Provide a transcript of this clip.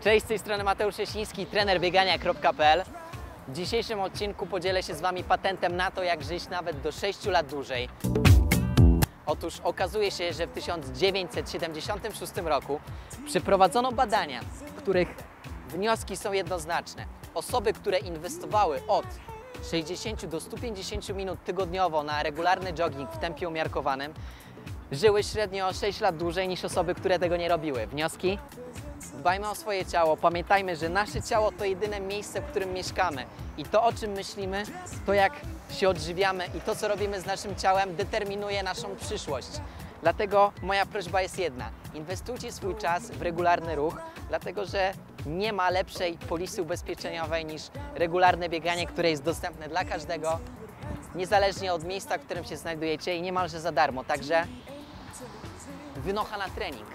Cześć, z tej strony Mateusz Jasiński, trener biegania.pl. W dzisiejszym odcinku podzielę się z Wami patentem na to, jak żyć nawet do 6 lat dłużej. Otóż okazuje się, że w 1976 roku przeprowadzono badania, w których wnioski są jednoznaczne. Osoby, które inwestowały od 60 do 150 minut tygodniowo na regularny jogging w tempie umiarkowanym, żyły średnio o 6 lat dłużej niż osoby, które tego nie robiły. Wnioski? Dbajmy o swoje ciało, pamiętajmy, że nasze ciało to jedyne miejsce, w którym mieszkamy. I to, o czym myślimy, to jak się odżywiamy i to, co robimy z naszym ciałem, determinuje naszą przyszłość. Dlatego moja prośba jest jedna: inwestujcie swój czas w regularny ruch, dlatego że nie ma lepszej polisy ubezpieczeniowej niż regularne bieganie, które jest dostępne dla każdego, niezależnie od miejsca, w którym się znajdujecie i niemalże za darmo. Także wynocha na trening.